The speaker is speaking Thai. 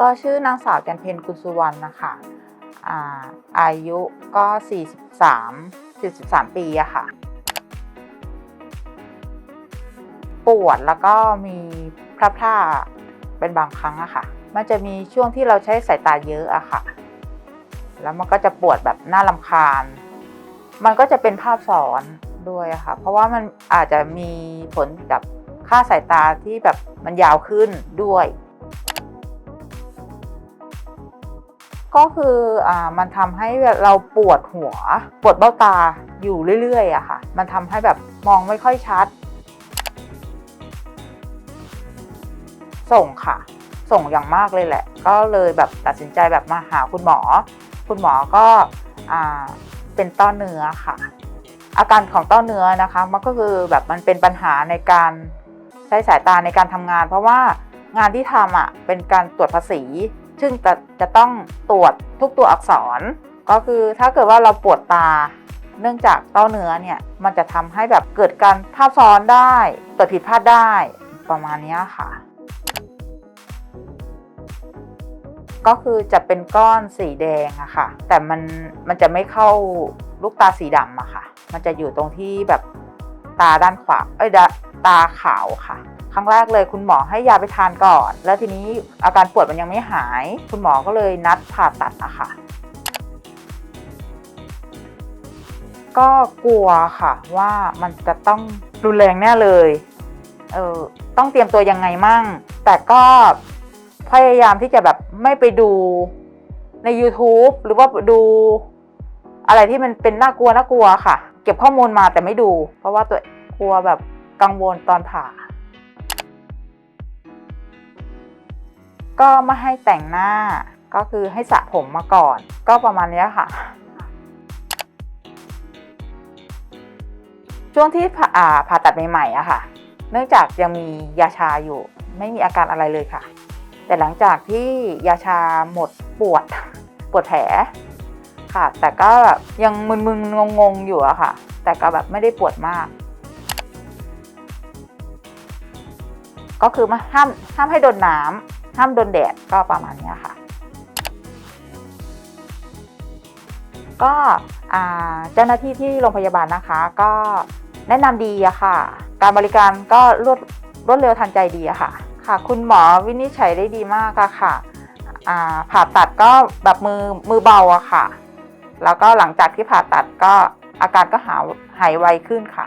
ก็ชื่อนางสาวจันเพนกุลสุวรรณนะคะอาอายุก็ 43 43 ปีอะค่ะ ปวดแล้วก็มีพลาดพลาเป็นบางครั้งอะค่ะ มันจะมีช่วงที่เราใช้สายตาเยอะอะค่ะ แล้วมันก็จะปวดแบบน่าลำคาญ มันก็จะเป็นภาพซ้อนด้วยอะค่ะ เพราะว่ามันอาจจะมีผลกับค่าสายตาที่แบบมันยาวขึ้นด้วย ก็คืออ่ามันทำให้เราปวดหัว ปวดเบ้าตาอยู่เรื่อยๆอะค่ะ มันทำให้แบบมองไม่ค่อยชัด ส่งค่ะ ส่งอย่างมากเลยแหละ ก็เลยแบบตัดสินใจแบบมาหาคุณหมอ คุณหมอก็อ่าเป็นต้อเนื้อค่ะ อาการของต้อเนื้อนะคะมันก็คือแบบมันเป็นปัญหาในการใช้สายตาในการทำงาน เพราะว่างานที่ทำอะเป็นการตรวจภาษี ซึ่งจะจะต้องตรวจทุกตัวอักษร ก็คือถ้าเกิดว่าเราปวดตา เนื่องจากเต้อเนื้อเนี่ย มันจะทำให้แบบเกิดการภาพซ้อนได้ตรวจผิดพลาดได้ประมาณนี้ค่ะ ก็คือจะเป็นก้อนสีแดงอะค่ะ แต่มันมันจะไม่เข้าลูกตาสีดำอะค่ะ มันจะอยู่ตรงที่แบบตาด้านขวา เอ้ยตาขาวค่ะ รั้งแรกเลยคุณหมอให้ยาไปทานก่อน แล้วทีนี้อาการปวดมันยังไม่หาย คุณหมอก็เลยนัดผ่าตัดอะค่ะ ก็กลัวค่ะว่ามันจะต้องรุนแรงแน่เลยเออต้องเตรียมตัวยังไงมั่ง แต่ก็พยายามที่จะแบบไม่ไปดูใน YouTube หรือว่าดูอะไรที่มันเป็นน่ากลัวน่ากลัวค่ะ เก็บข้อมูลมาแต่ไม่ดู เพราะว่าตัวกลัวแบบกังวลตอนผ่า ก็ไม่ให้แต่งหน้า ก็คือให้สระผมมาก่อน ก็ประมาณนี้ค่ะ ช่วงที่ผ่าผ่าตัดใหม่ๆอะค่ะ เนื่องจากยังมียาชาอยู่ ไม่มีอาการอะไรเลยค่ะ แต่หลังจากที่ยาชาหมดปวดปวดแผลค่ะ แต่ก็แบบยังมึนๆงงๆอยู่อะค่ะ แต่ก็แบบไม่ได้ปวดมากก็คือมาห้ามห้ามให้โดนน้ำ ห้ามโดนแดดก็ประมาณนี้ค่ะ ก็เจ้าหน้าที่ที่โรงพยาบาลนะคะ ก็แนะนำดีอะค่ะ การบริการก็รวดรวดเร็วทันใจดีอะค่ะ ค่ะ คุณหมอวินิจฉัยได้ดีมากอะค่ะผ่าตัดก็แบบมือมือเบาอะค่ะ แล้วก็หลังจากที่ผ่าตัดก็อาการก็หาหายไวขึ้นค่ะ